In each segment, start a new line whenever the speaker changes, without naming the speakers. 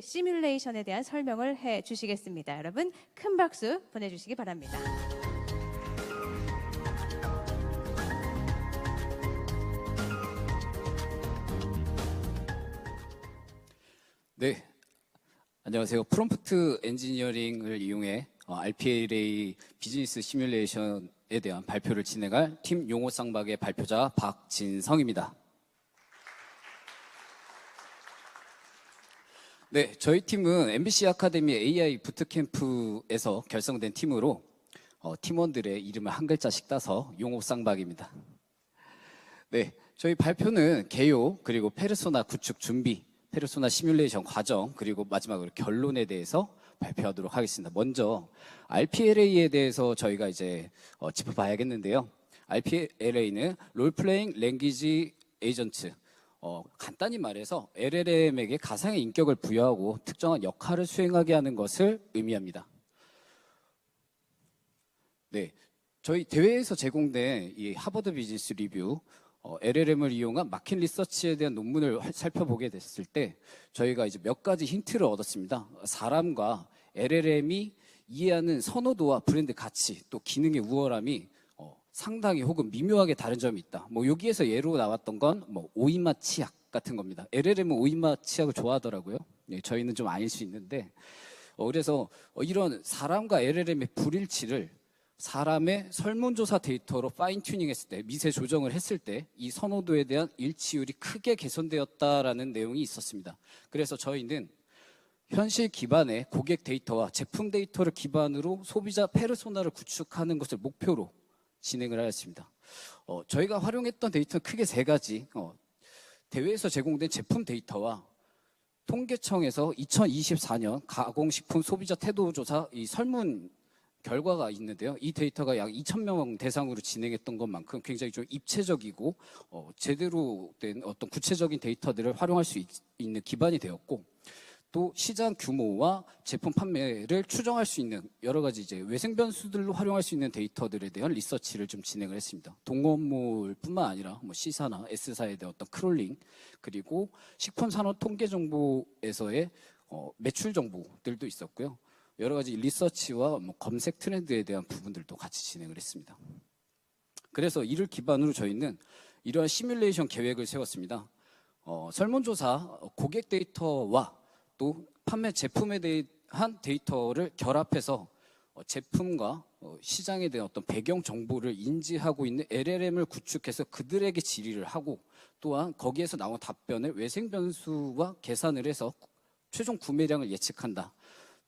시뮬레이션에 대한 설명을 해 주시겠습니다. 여러분 큰 박수 보내주시기 바랍니다.
네. 안녕하세요. 프롬프트 엔지니어링을 이용해 어, RPLA 비즈니스 시뮬레이션에 대한 발표를 진행할 팀 용어 쌍박의 발표자 박진성입니다. 네, 저희 팀은 MBC 아카데미 AI 부트캠프에서 결성된 팀으로 어, 팀원들의 이름을 한 글자씩 따서 용어 쌍박입니다. 네, 저희 발표는 개요 그리고 페르소나 구축 준비, 페르소나 시뮬레이션 과정 그리고 마지막으로 결론에 대해서 발표하도록 하겠습니다. 먼저 RPLA에 대해서 저희가 이제 어, 짚어봐야겠는데요. RPLA는 롤플레잉 랭귀지 에이전트. 어, 간단히 말해서 LLM에게 가상의 인격을 부여하고 특정한 역할을 수행하게 하는 것을 의미합니다. 네, 저희 대회에서 제공된 이 하버드 비즈니스 리뷰 어, LLM을 이용한 마켓 리서치에 대한 논문을 화- 살펴보게 됐을 때 저희가 이제 몇 가지 힌트를 얻었습니다. 사람과 LLM이 이해하는 선호도와 브랜드 가치 또 기능의 우월함이 어, 상당히 혹은 미묘하게 다른 점이 있다. 뭐 여기에서 예로 나왔던 건 뭐 오이맛 치약 같은 겁니다. LLM은 오이맛 치약을 좋아하더라고요. 네, 저희는 좀 아닐 수 있는데 어, 그래서 어, 이런 사람과 LLM의 불일치를 사람의 설문조사 데이터로 파인 튜닝했을 때 미세 조정을 했을 때 이 선호도에 대한 일치율이 크게 개선되었다라는 내용이 있었습니다. 그래서 저희는 현실 기반의 고객 데이터와 제품 데이터를 기반으로 소비자 페르소나를 구축하는 것을 목표로 진행을 하였습니다. 어, 저희가 활용했던 데이터는 크게 세 가지. 어, 대회에서 제공된 제품 데이터와 통계청에서 2024년 가공식품 소비자 태도조사 이 설문 결과가 있는데요. 이 데이터가 약 2,000명 대상으로 진행했던 것만큼 굉장히 좀 입체적이고 어, 제대로 된 어떤 구체적인 데이터들을 활용할 수 있, 있는 기반이 되었고 또 시장 규모와 제품 판매를 추정할 수 있는 여러 가지 이제 외생 변수들로 활용할 수 있는 데이터들에 대한 리서치를 좀 진행을 했습니다. 동업물뿐만 아니라 뭐 C사나 S사에 대한 어떤 크롤링 그리고 식품 산업 통계 정보에서의 어, 매출 정보들도 있었고요. 여러 가지 리서치와 뭐 검색 트렌드에 대한 부분들도 같이 진행을 했습니다. 그래서 이를 기반으로 저희는 이러한 시뮬레이션 계획을 세웠습니다. 어, 설문조사 어, 고객 데이터와 또 판매 제품에 대한 데이터를 결합해서 어, 제품과 어, 시장에 대한 어떤 배경 정보를 인지하고 있는 LLM을 구축해서 그들에게 질의를 하고 또한 거기에서 나온 답변을 외생 변수와 계산을 해서 최종 구매량을 예측한다.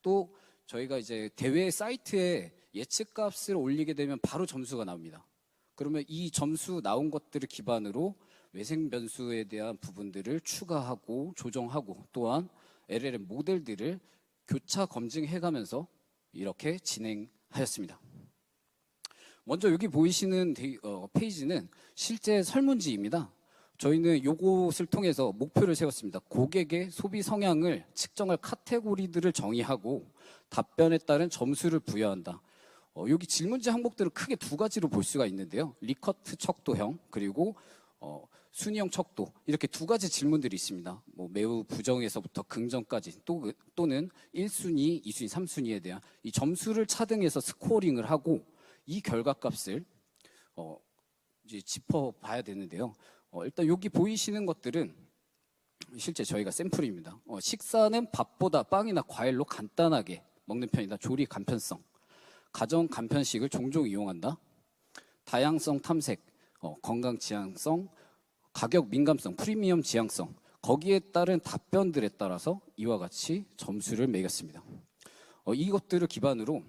또 저희가 이제 대회 사이트에 예측 값을 올리게 되면 바로 점수가 나옵니다. 그러면 이 점수 나온 것들을 기반으로 외생 변수에 대한 부분들을 추가하고 조정하고 또한 LLM 모델들을 교차 검증해 가면서 이렇게 진행하였습니다. 먼저 여기 보이시는 어, 페이지는 실제 설문지입니다. 저희는 요것을 통해서 목표를 세웠습니다. 고객의 소비 성향을 측정할 카테고리들을 정의하고 답변에 따른 점수를 부여한다. 어, 여기 질문지 항목들을 크게 두 가지로 볼 수가 있는데요. 리커트 척도형 그리고 어, 순위형 척도 이렇게 두 가지 질문들이 있습니다. 뭐 매우 부정에서부터 긍정까지 또, 그- 또는 1순위, 2순위, 3순위에 대한 이 점수를 차등해서 스코어링을 하고 이 결과값을 어, 이제 짚어봐야 되는데요. 어, 일단 여기 보이시는 것들은 실제 저희가 샘플입니다. 어, 식사는 밥보다 빵이나 과일로 간단하게 먹는 편이다. 조리 간편성. 가정 간편식을 종종 이용한다. 다양성 탐색, 어, 건강 지향성, 가격 민감성, 프리미엄 지향성. 거기에 따른 답변들에 따라서 이와 같이 점수를 매겼습니다. 어, 이것들을 기반으로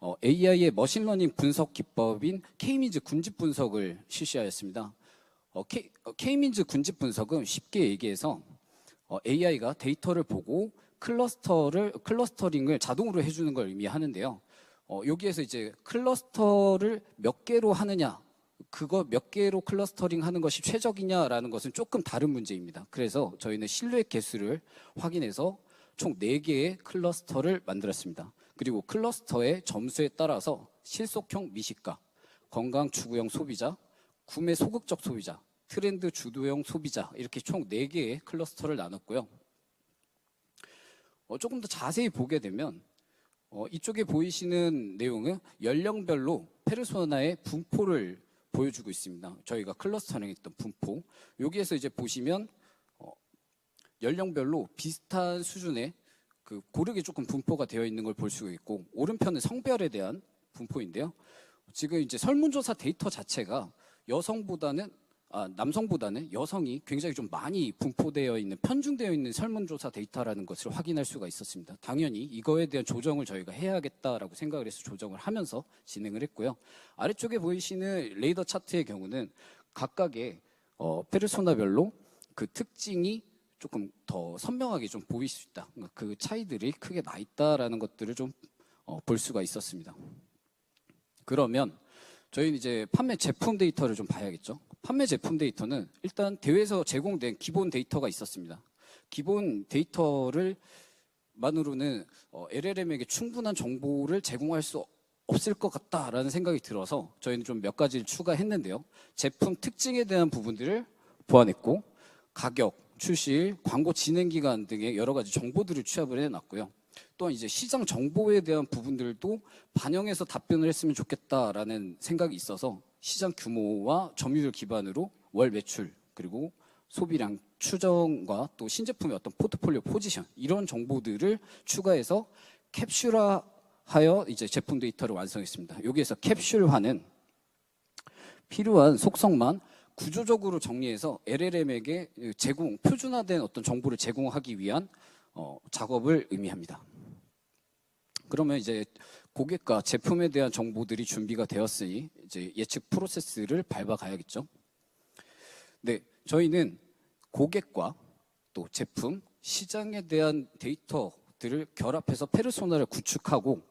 어, AI의 머신러닝 분석 기법인 K-민즈 군집 분석을 실시하였습니다. 어, 어, K-민즈 군집 분석은 쉽게 얘기해서 어, AI가 데이터를 보고 클러스터를 클러스터링을 자동으로 해주는 걸 의미하는데요. 어, 여기에서 이제 클러스터를 몇 개로 하느냐, 그거 몇 개로 클러스터링 하는 것이 최적이냐라는 것은 조금 다른 문제입니다. 그래서 저희는 실루엣 개수를 확인해서 총 4개의 클러스터를 만들었습니다. 그리고 클러스터의 점수에 따라서 실속형 미식가, 건강 추구형 소비자, 구매 소극적 소비자, 트렌드 주도형 소비자 이렇게 총 4개의 클러스터를 나눴고요. 어, 조금 더 자세히 보게 되면 어, 이쪽에 보이시는 내용은 연령별로 페르소나의 분포를 보여주고 있습니다. 저희가 클러스터링했던 분포. 여기에서 이제 보시면 어, 연령별로 비슷한 수준의 그 고르게 조금 분포가 되어 있는 걸 볼 수가 있고 오른편은 성별에 대한 분포인데요. 지금 이제 설문조사 데이터 자체가 여성보다는 아, 남성보다는 여성이 굉장히 좀 많이 분포되어 있는 편중되어 있는 설문조사 데이터라는 것을 확인할 수가 있었습니다. 당연히 이거에 대한 조정을 저희가 해야겠다라고 생각을 해서 조정을 하면서 진행을 했고요. 아래쪽에 보이시는 레이더 차트의 경우는 각각의 어, 페르소나별로 그 특징이 조금 더 선명하게 좀 보일 수 있다. 그러니까 그 차이들이 크게 나 있다라는 것들을 좀 어, 볼 수가 있었습니다. 그러면 저희는 이제 판매 제품 데이터를 좀 봐야겠죠. 판매 제품 데이터는 일단 대회에서 제공된 기본 데이터가 있었습니다. 기본 데이터를 만으로는 어, LLM에게 충분한 정보를 제공할 수 없을 것 같다라는 생각이 들어서 저희는 좀 몇 가지를 추가했는데요. 제품 특징에 대한 부분들을 보완했고 가격, 출시일, 광고 진행 기간 등의 여러 가지 정보들을 취합을 해놨고요. 또한 이제 시장 정보에 대한 부분들도 반영해서 답변을 했으면 좋겠다라는 생각이 있어서 시장 규모와 점유율 기반으로 월 매출 그리고 소비량 추정과 또 신제품의 어떤 포트폴리오 포지션 이런 정보들을 추가해서 캡슐화하여 이제 제품 데이터를 완성했습니다. 여기에서 캡슐화는 필요한 속성만 구조적으로 정리해서 LLM에게 제공 표준화된 어떤 정보를 제공하기 위한 어, 작업을 의미합니다. 그러면 이제 고객과 제품에 대한 정보들이 준비가 되었으니 이제 예측 프로세스를 밟아 가야겠죠. 네, 저희는 고객과 또 제품, 시장에 대한 데이터들을 결합해서 페르소나를 구축하고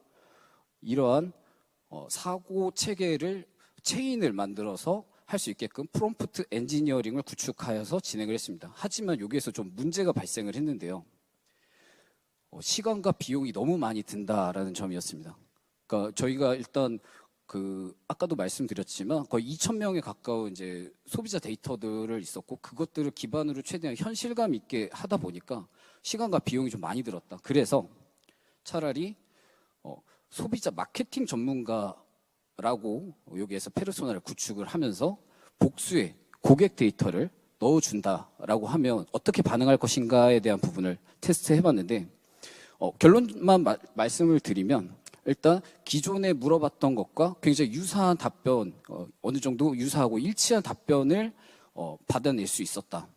이러한 어, 사고 체계를 체인을 만들어서 할 수 있게끔 프롬프트 엔지니어링을 구축하여서 진행을 했습니다. 하지만 여기에서 좀 문제가 발생을 했는데요. 어, 시간과 비용이 너무 많이 든다라는 점이었습니다. 그러니까 저희가 일단 그 아까도 말씀드렸지만 거의 2천 명에 가까운 이제 소비자 데이터들을 있었고 그것들을 기반으로 최대한 현실감 있게 하다 보니까 시간과 비용이 좀 많이 들었다. 그래서 차라리 어, 소비자 마케팅 전문가라고 여기에서 페르소나를 구축을 하면서 복수의 고객 데이터를 넣어준다라고 하면 어떻게 반응할 것인가에 대한 부분을 테스트해봤는데 어, 결론만 마- 말씀을 드리면 일단 기존에 물어봤던 것과 굉장히 유사한 답변 어, 어느 정도 유사하고 일치한 답변을 어, 받아낼 수 있었다.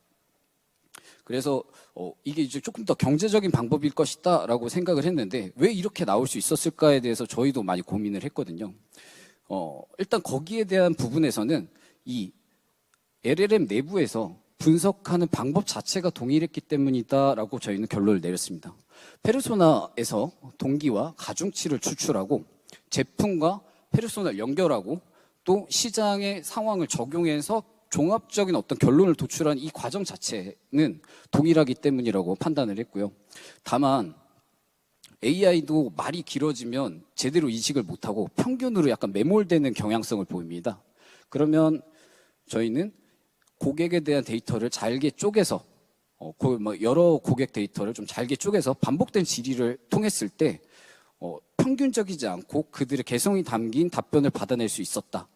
그래서 어, 이게 이제 조금 더 경제적인 방법일 것이다라고 생각을 했는데 왜 이렇게 나올 수 있었을까에 대해서 저희도 많이 고민을 했거든요. 어, 일단 거기에 대한 부분에서는 이 LLM 내부에서 분석하는 방법 자체가 동일했기 때문이다라고 저희는 결론을 내렸습니다. 페르소나에서 동기와 가중치를 추출하고 제품과 페르소나를 연결하고 또 시장의 상황을 적용해서 종합적인 어떤 결론을 도출한 이 과정 자체는 동일하기 때문이라고 판단을 했고요. 다만 AI도 말이 길어지면 제대로 인식을 못하고 평균으로 약간 매몰되는 경향성을 보입니다. 그러면 저희는 고객에 대한 데이터를 잘게 쪼개서 어, 고- 뭐 여러 고객 데이터를 좀 잘게 쪼개서 반복된 질의를 통했을 때 어, 평균적이지 않고 그들의 개성이 담긴 답변을 받아낼 수 있었다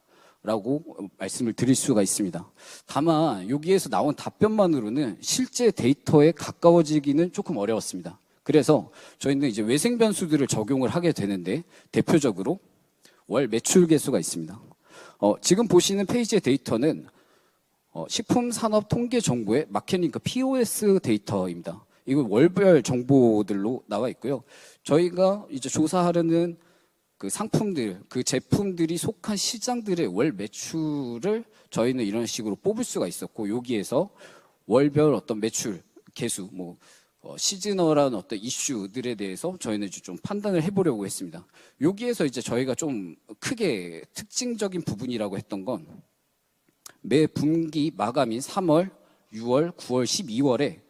라고 어, 말씀을 드릴 수가 있습니다. 다만 여기에서 나온 답변만으로는 실제 데이터에 가까워지기는 조금 어려웠습니다. 그래서 저희는 이제 외생 변수들을 적용을 하게 되는데 대표적으로 월 매출 개수가 있습니다. 어, 지금 보시는 페이지의 데이터는 어, 식품산업통계정보의 마켓링크 POS 데이터입니다. 이거 월별 정보들로 나와 있고요. 저희가 이제 조사하려는 그 상품들, 그 제품들이 속한 시장들의 월 매출을 저희는 이런 식으로 뽑을 수가 있었고 여기에서 월별 어떤 매출 개수, 뭐 어, 시즈널한 어떤 이슈들에 대해서 저희는 이제 좀 판단을 해보려고 했습니다. 여기에서 이제 저희가 좀 크게 특징적인 부분이라고 했던 건 매 분기 마감인 3월, 6월, 9월, 12월에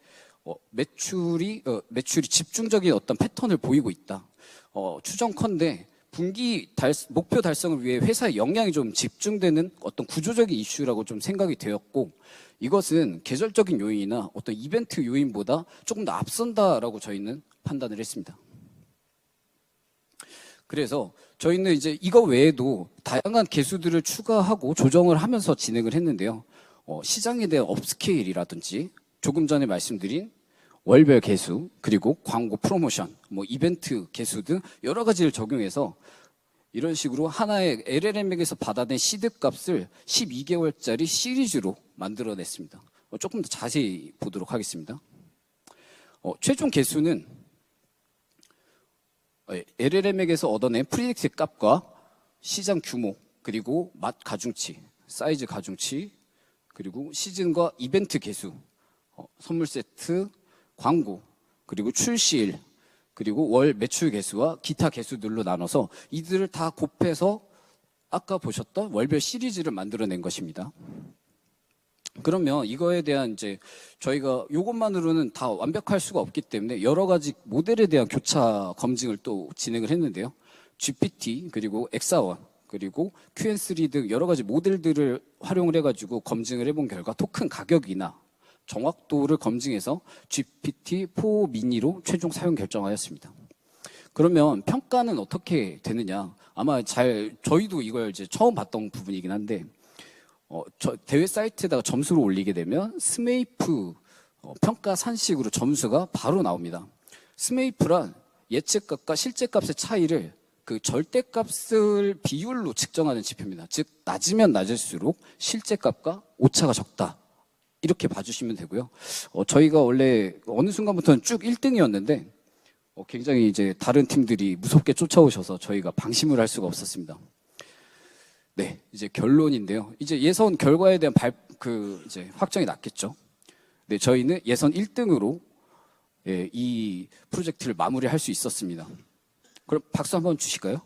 어, 매출이 어, 매출이 집중적인 어떤 패턴을 보이고 있다. 어, 추정컨대 분기 달, 목표 달성을 위해 회사의 역량이 좀 집중되는 어떤 구조적인 이슈라고 좀 생각이 되었고 이것은 계절적인 요인이나 어떤 이벤트 요인보다 조금 더 앞선다라고 저희는 판단을 했습니다. 그래서 저희는 이제 이거 외에도 다양한 개수들을 추가하고 조정을 하면서 진행을 했는데요. 어, 시장에 대한 업스케일이라든지 조금 전에 말씀드린 월별 개수 그리고 광고 프로모션, 뭐 이벤트 개수 등 여러 가지를 적용해서 이런 식으로 하나의 LLM에게서 받아낸 시드 값을 12개월짜리 시리즈로 만들어냈습니다. 어, 조금 더 자세히 보도록 하겠습니다. 어, 최종 개수는 LLM에게서 얻어낸 프리딕트 값과 시장 규모 그리고 맛 가중치, 사이즈 가중치 그리고 시즌과 이벤트 개수, 어, 선물 세트, 광고 그리고 출시일 그리고 월 매출 개수와 기타 개수들로 나눠서 이들을 다 곱해서 아까 보셨던 월별 시리즈를 만들어낸 것입니다. 그러면 이거에 대한 이제 저희가 이것만으로는 다 완벽할 수가 없기 때문에 여러 가지 모델에 대한 교차 검증을 또 진행을 했는데요. GPT 그리고 엑사원 그리고 QN3 등 여러 가지 모델들을 활용을 해가지고 검증을 해본 결과 토큰 가격이나 정확도를 검증해서 GPT-4 미니로 최종 사용 결정하였습니다. 그러면 평가는 어떻게 되느냐? 아마 잘 저희도 이걸 이제 처음 봤던 부분이긴 한데 어, 저 대회 사이트에다가 점수를 올리게 되면 스메이프 어, 평가 산식으로 점수가 바로 나옵니다. 스메이프란 예측값과 실제값의 차이를 그 절대값을 비율로 측정하는 지표입니다. 즉 낮으면 낮을수록 실제값과 오차가 적다. 이렇게 봐주시면 되고요. 어, 저희가 원래 어느 순간부터는 쭉 1등이었는데 어, 굉장히 이제 다른 팀들이 무섭게 쫓아오셔서 저희가 방심을 할 수가 없었습니다. 네, 이제 결론인데요. 이제 예선 결과에 대한 발, 그 이제 확정이 났겠죠. 네, 저희는 예선 1등으로 예, 이 프로젝트를 마무리할 수 있었습니다. 그럼 박수 한번 주실까요?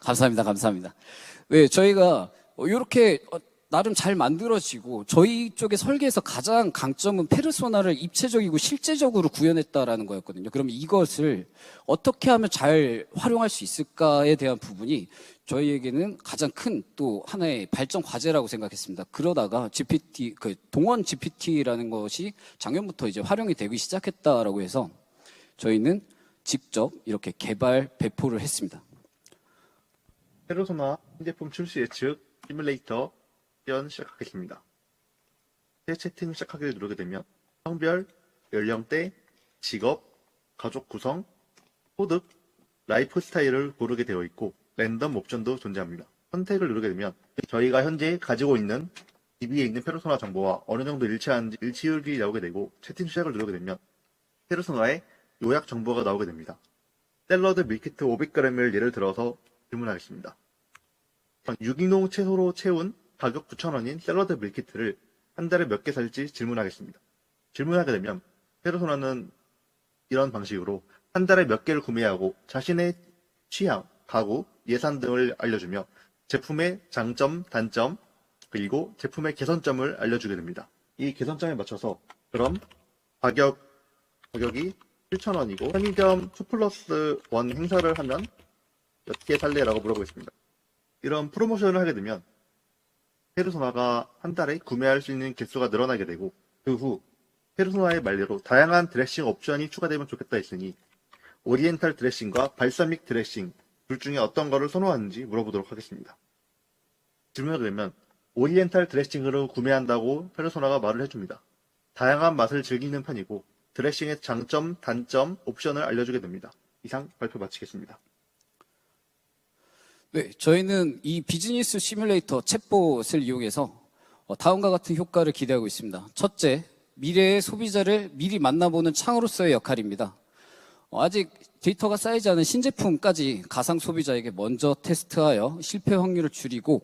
감사합니다, 감사합니다. 네, 저희가 이렇게 나름 잘 만들어지고 저희 쪽의 설계에서 가장 강점은 페르소나를 입체적이고 실제적으로 구현했다라는 거였거든요. 그럼 이것을 어떻게 하면 잘 활용할 수 있을까에 대한 부분이 저희에게는 가장 큰 또 하나의 발전 과제라고 생각했습니다. 그러다가 GPT 그 동원 GPT라는 것이 작년부터 이제 활용이 되기 시작했다라고 해서 저희는 직접 이렇게 개발 배포를 했습니다.
페르소나 신제품 출시 예측 시뮬레이터 시연 시작하겠습니다. 새 채팅 시작하기를 누르게 되면 성별, 연령대, 직업, 가족 구성, 소득, 라이프 스타일을 고르게 되어 있고 랜덤 옵션도 존재합니다. 선택을 누르게 되면 저희가 현재 가지고 있는 DB에 있는 페르소나 정보와 어느 정도 일치하는지 일치율이 나오게 되고 채팅 시작을 누르게 되면 페르소나의 요약 정보가 나오게 됩니다. 샐러드 밀키트 500g을 예를 들어서 질문하겠습니다. 유기농 채소로 채운 가격 9,000원인 샐러드 밀키트를 한 달에 몇 개 살지 질문하겠습니다. 질문하게 되면 페르소나는 이런 방식으로 한 달에 몇 개를 구매하고 자신의 취향, 가구, 예산 등을 알려주며 제품의 장점, 단점, 그리고 제품의 개선점을 알려주게 됩니다. 이 개선점에 맞춰서 그럼 가격, 가격이 7,000원이고 편의점 2 플러스 1 행사를 하면 몇 개 살래? 라고 물어보겠습니다. 이런 프로모션을 하게 되면 페르소나가 한 달에 구매할 수 있는 개수가 늘어나게 되고 그 후 페르소나의 말대로 다양한 드레싱 옵션이 추가되면 좋겠다 했으니 오리엔탈 드레싱과 발사믹 드레싱 둘 중에 어떤 거를 선호하는지 물어보도록 하겠습니다. 질문하게 되면 오리엔탈 드레싱으로 구매한다고 페르소나가 말을 해줍니다. 다양한 맛을 즐기는 편이고 드레싱의 장점, 단점, 옵션을 알려주게 됩니다. 이상 발표 마치겠습니다.
네, 저희는 이 비즈니스 시뮬레이터 챗봇을 이용해서 어, 다음과 같은 효과를 기대하고 있습니다. 첫째, 미래의 소비자를 미리 만나보는 창으로서의 역할입니다. 어, 아직 데이터가 쌓이지 않은 신제품까지 가상 소비자에게 먼저 테스트하여 실패 확률을 줄이고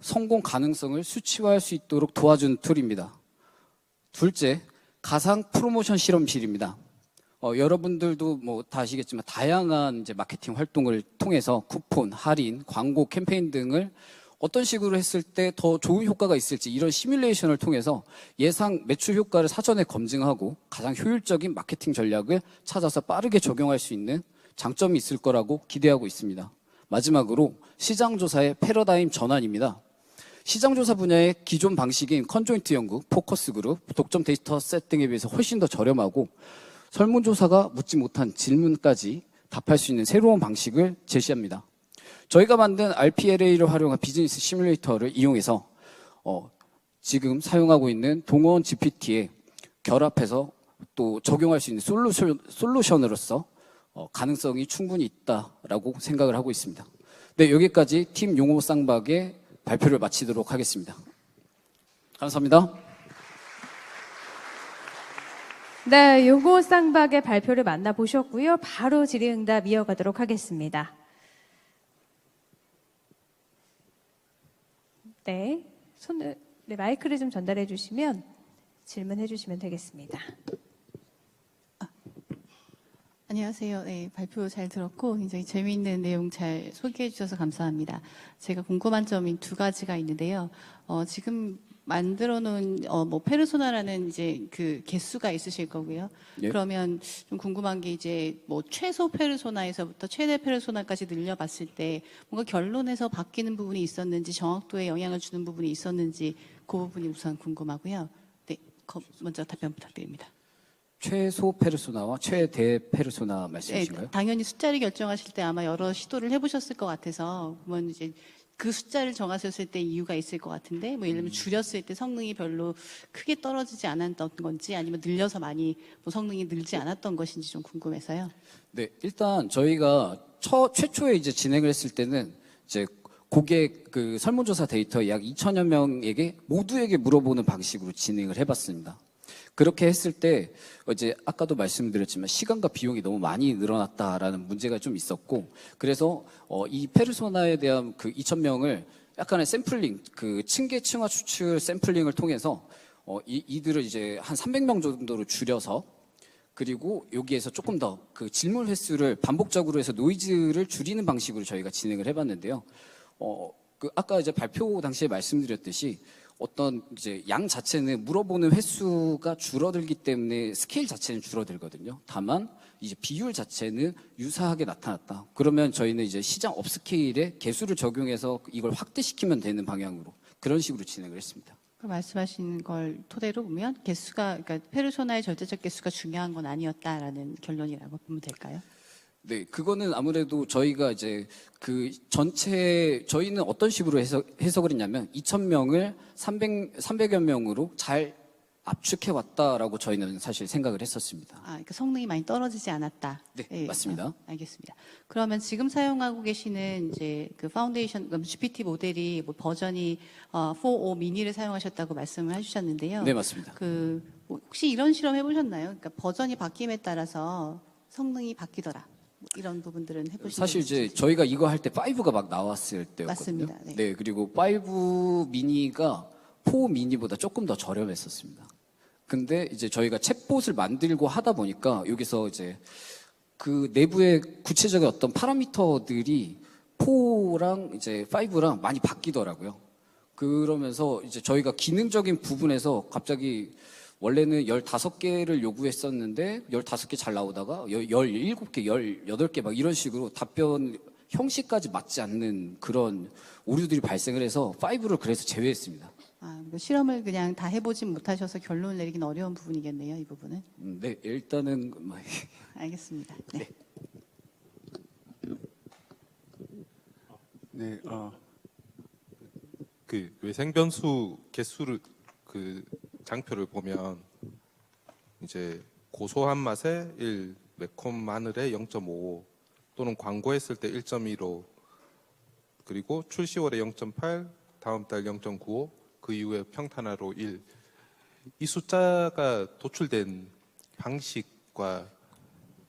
성공 가능성을 수치화할 수 있도록 도와주는 툴입니다. 둘째, 가상 프로모션 실험실입니다. 어, 여러분들도 뭐 다 아시겠지만 다양한 이제 마케팅 활동을 통해서 쿠폰, 할인, 광고 캠페인 등을 어떤 식으로 했을 때 더 좋은 효과가 있을지 이런 시뮬레이션을 통해서 예상 매출 효과를 사전에 검증하고 가장 효율적인 마케팅 전략을 찾아서 빠르게 적용할 수 있는 장점이 있을 거라고 기대하고 있습니다. 마지막으로 시장 조사의 패러다임 전환입니다. 시장 조사 분야의 기존 방식인 컨조인트 연구, 포커스 그룹, 독점 데이터 셋 등에 비해서 훨씬 더 저렴하고 설문조사가 묻지 못한 질문까지 답할 수 있는 새로운 방식을 제시합니다. 저희가 만든 RPLA를 활용한 비즈니스 시뮬레이터를 이용해서 어, 지금 사용하고 있는 동원 GPT에 결합해서 또 적용할 수 있는 솔루션, 솔루션으로서 어, 가능성이 충분히 있다라고 생각을 하고 있습니다. 네, 여기까지 팀 용호 쌍박의 발표를 마치도록 하겠습니다. 감사합니다.
네, 요거 쌍박의 발표를 만나보셨고요. 바로 질의응답 이어가도록 하겠습니다. 네, 손을, 네, 마이크를 좀 전달해 주시면 질문해 주시면 되겠습니다.
안녕하세요. 네, 발표 잘 들었고 굉장히 재미있는 내용 잘 소개해 주셔서 감사합니다. 제가 궁금한 점이 두 가지가 있는데요. 어, 지금 만들어 놓은 어, 뭐 페르소나라는 이제 그 개수가 있으실 거고요.
예.
그러면 좀 궁금한 게 이제 뭐 최소 페르소나에서부터 최대 페르소나까지 늘려봤을 때 뭔가 결론에서 바뀌는 부분이 있었는지 정확도에 영향을 주는 부분이 있었는지 그 부분이 우선 궁금하고요. 네, 거- 먼저 답변 부탁드립니다.
최소 페르소나와 최대 페르소나
네,
말씀이신가요?
당연히 숫자를 결정하실 때 아마 여러 시도를 해보셨을 것 같아서 그러면 이제 그 숫자를 정하셨을 때 이유가 있을 것 같은데 뭐 예를 들면 줄였을 때 성능이 별로 크게 떨어지지 않았던 건지 아니면 늘려서 많이 뭐 성능이 늘지 않았던 것인지 좀 궁금해서요.
네, 일단 저희가 처, 최초에 이제 진행을 했을 때는 이제 고객 그 설문조사 데이터 약 2천여 명에게 모두에게 물어보는 방식으로 진행을 해봤습니다. 그렇게 했을 때 이제 아까도 말씀드렸지만 시간과 비용이 너무 많이 늘어났다라는 문제가 좀 있었고 그래서 어, 이 페르소나에 대한 그 2천 명을 약간의 샘플링 그 층계 층화 추출 샘플링을 통해서 어, 이, 이들을 이제 한 300명 정도로 줄여서 그리고 여기에서 조금 더 그 질문 횟수를 반복적으로 해서 노이즈를 줄이는 방식으로 저희가 진행을 해봤는데요. 어, 그 아까 이제 발표 당시에 말씀드렸듯이 어떤 이제 양 자체는 물어보는 횟수가 줄어들기 때문에 스케일 자체는 줄어들거든요. 다만 이제 비율 자체는 유사하게 나타났다. 그러면 저희는 이제 시장 업스케일에 개수를 적용해서 이걸 확대시키면 되는 방향으로 그런 식으로 진행을 했습니다.
그 말씀하신 걸 토대로 보면 개수가 그러니까 페르소나의 절대적 개수가 중요한 건 아니었다라는 결론이라고 보면 될까요?
네, 그거는 아무래도 저희가 이제 그 전체 저희는 어떤 식으로 해석, 해석을 했냐면 2,000명을 300, 300여 명으로 잘 압축해 왔다라고 저희는 사실 생각을 했었습니다.
아, 그러니까 성능이 많이 떨어지지 않았다.
네, 맞습니다.
어, 알겠습니다. 그러면 지금 사용하고 계시는 이제 그 파운데이션 그럼 GPT 모델이 뭐 버전이 어, 4.5 미니를 사용하셨다고 말씀을 해주셨는데요.
네, 맞습니다.
그뭐 혹시 이런 실험 해보셨나요? 그러니까 버전이 바뀜에 따라서 성능이 바뀌더라. 뭐 이런 부분들은 해보신
사실
적
이제? 저희가 이거 할 때 5가 막 나왔을 때였거든요.
맞습니다. 네.
네, 그리고 5 미니가 4 미니보다 조금 더 저렴했었습니다. 근데 이제 저희가 챗봇을 만들고 하다 보니까 여기서 이제 그 내부의 구체적인 어떤 파라미터들이 4랑 이제 5랑 많이 바뀌더라고요. 그러면서 이제 저희가 기능적인 부분에서 갑자기 원래는 15개를 요구했었는데 15개 잘 나오다가 17개, 18개 막 이런 식으로 답변 형식까지 맞지 않는 그런 오류들이 발생을 해서 5를 그래서 제외했습니다.
아, 그 실험을 그냥 다 해보진 못하셔서 결론을 내리긴 어려운 부분이겠네요. 이 부분은.
음, 네, 일단은 뭐
알겠습니다. 네.
네, 어, 그 외생 변수 개수를 그 장표를 보면 이제 고소한 맛에 1, 매콤 마늘에 0.5 또는 광고했을 때 1.15 그리고 출시월에 0.8 다음 달 0.95 그 이후에 평탄화로 1. 이 숫자가 도출된 방식과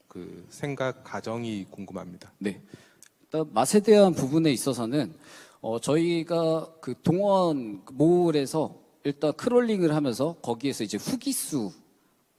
그 생각 가정이 궁금합니다.
네. 일단 맛에 대한 부분에 있어서는 어, 저희가 그 동원 몰에서 일단 크롤링을 하면서 거기에서 이제 후기수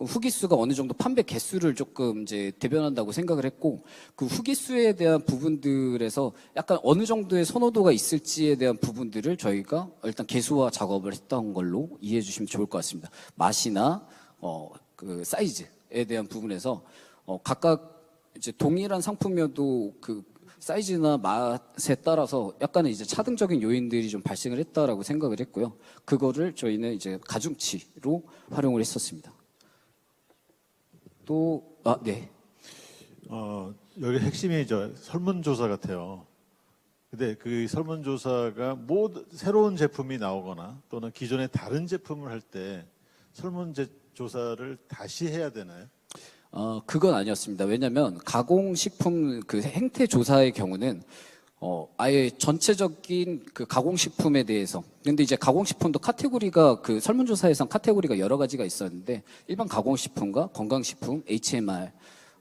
후기수가 어느 정도 판매 개수를 조금 이제 대변한다고 생각을 했고 그 후기수에 대한 부분들에서 약간 어느 정도의 선호도가 있을지에 대한 부분들을 저희가 일단 개수화 작업을 했던 걸로 이해해 주시면 좋을 것 같습니다. 맛이나 어, 그 사이즈에 대한 부분에서 어, 각각 이제 동일한 상품이어도 그 사이즈나 맛에 따라서 약간의 이제 차등적인 요인들이 좀 발생을 했다라고 생각을 했고요. 그거를 저희는 이제 가중치로 활용을 했었습니다. 또, 아, 네.
어, 여기 핵심이 저 설문조사 같아요. 근데 그 설문조사가 뭐 새로운 제품이 나오거나 또는 기존의 다른 제품을 할 때 설문조사를 다시 해야 되나요?
어, 그건 아니었습니다. 왜냐하면 가공식품 그 행태 조사의 경우는 어, 아예 전체적인 그 가공식품에 대해서. 근데 이제 가공식품도 카테고리가 그 설문조사에선 카테고리가 여러 가지가 있었는데 일반 가공식품과 건강식품, HMR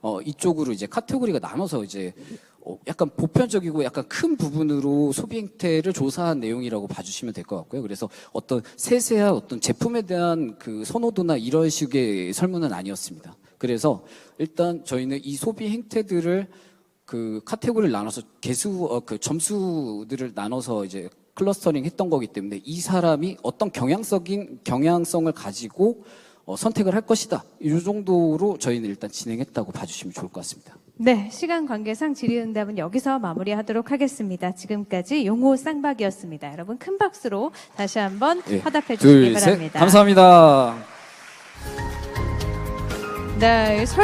어, 이쪽으로 이제 카테고리가 나눠서 이제 어, 약간 보편적이고 약간 큰 부분으로 소비 행태를 조사한 내용이라고 봐주시면 될 것 같고요. 그래서 어떤 세세한 어떤 제품에 대한 그 선호도나 이런 식의 설문은 아니었습니다. 그래서 일단 저희는 이 소비 행태들을 그 카테고리를 나눠서 개수 어, 그 점수들을 나눠서 이제 클러스터링 했던 거기 때문에 이 사람이 어떤 경향적인 경향성을 가지고 어, 선택을 할 것이다. 이 정도로 저희는 일단 진행했다고 봐주시면 좋을 것 같습니다.
네, 시간 관계상 질의응답은 여기서 마무리하도록 하겠습니다. 지금까지 용호 쌍박이었습니다. 여러분 큰 박수로 다시 한번
예,
화답해 주시기
둘, 셋.
바랍니다.
감사합니다.
네,